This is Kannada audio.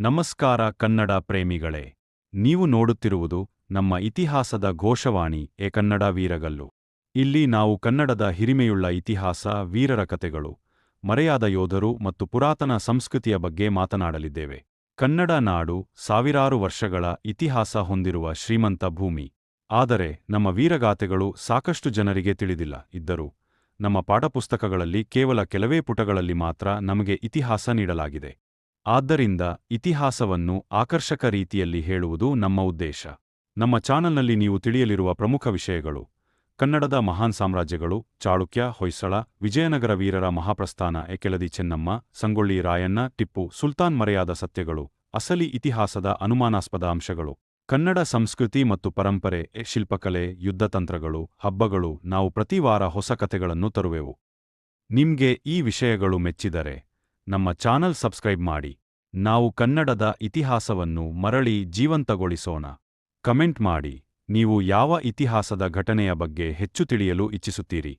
ನಮಸ್ಕಾರ ಕನ್ನಡ ಪ್ರೇಮಿಗಳೇ, ನೀವು ನೋಡುತ್ತಿರುವುದು ನಮ್ಮ ಇತಿಹಾಸದ ಘೋಷವಾಣಿ, ಎ ಕನ್ನಡ ವೀರಗಲ್ಲು. ಇಲ್ಲಿ ನಾವು ಕನ್ನಡದ ಹಿರಿಮೆಯುಳ್ಳ ಇತಿಹಾಸ, ವೀರರ ಕಥೆಗಳು, ಮರೆಯಾದ ಯೋಧರು ಮತ್ತು ಪುರಾತನ ಸಂಸ್ಕೃತಿಯ ಬಗ್ಗೆ ಮಾತನಾಡಲಿದ್ದೇವೆ. ಕನ್ನಡ ನಾಡು ಸಾವಿರಾರು ವರ್ಷಗಳ ಇತಿಹಾಸ ಹೊಂದಿರುವ ಶ್ರೀಮಂತ ಭೂಮಿ. ಆದರೆ ನಮ್ಮ ವೀರಗಾಥೆಗಳು ಸಾಕಷ್ಟು ಜನರಿಗೆ ತಿಳಿದಿಲ್ಲ. ಇದ್ದರು ನಮ್ಮ ಪಾಠಪುಸ್ತಕಗಳಲ್ಲಿ ಕೇವಲ ಕೆಲವೇ ಪುಟಗಳಲ್ಲಿ ಮಾತ್ರ ನಮಗೆ ಇತಿಹಾಸ ನೀಡಲಾಗಿದೆ. ಆದ್ದರಿಂದ ಇತಿಹಾಸವನ್ನು ಆಕರ್ಷಕ ರೀತಿಯಲ್ಲಿ ಹೇಳುವುದು ನಮ್ಮ ಉದ್ದೇಶ. ನಮ್ಮ ಚಾನಲ್ನಲ್ಲಿ ನೀವು ತಿಳಿಯಲಿರುವ ಪ್ರಮುಖ ವಿಷಯಗಳು. ಕನ್ನಡದ ಮಹಾನ್ ಸಾಮ್ರಾಜ್ಯಗಳು, ಚಾಳುಕ್ಯ, ಹೊಯ್ಸಳ, ವಿಜಯನಗರ ವೀರರ ಮಹಾಪ್ರಸ್ಥಾನ ಎಕೆಲದಿ ಚೆನ್ನಮ್ಮ, ಸಂಗೊಳ್ಳಿ ರಾಯಣ್ಣ, ಟಿಪ್ಪು, ಸುಲ್ತಾನ್ ಮರೆಯಾದ ಸತ್ಯಗಳು, ಅಸಲಿ ಇತಿಹಾಸದ ಅನುಮಾನಾಸ್ಪದ ಅಂಶಗಳು. ಕನ್ನಡ ಸಂಸ್ಕೃತಿ ಮತ್ತು ಪರಂಪರೆ, ಶಿಲ್ಪಕಲೆ ಯುದ್ಧತಂತ್ರಗಳು ಹಬ್ಬಗಳು, ನಾವು ಪ್ರತಿವಾರ ಹೊಸ ಕಥೆಗಳನ್ನು ತರುವೆವು. ನಿಮ್ಗೆ ಈ ವಿಷಯಗಳು ಮೆಚ್ಚಿದರೆ ನಮ್ಮ ಚಾನಲ್ ಸಬ್ಸ್ಕ್ರೈಬ್ ಮಾಡಿ. ನಾವು ಕನ್ನಡದ ಇತಿಹಾಸವನ್ನು ಮರಳಿ ಜೀವಂತಗೊಳಿಸೋಣ. ಕಮೆಂಟ್ ಮಾಡಿ, ನೀವು ಯಾವ ಇತಿಹಾಸದ ಘಟನೆಯ ಬಗ್ಗೆ ಹೆಚ್ಚು ತಿಳಿಯಲು ಇಚ್ಛಿಸುತ್ತೀರಿ?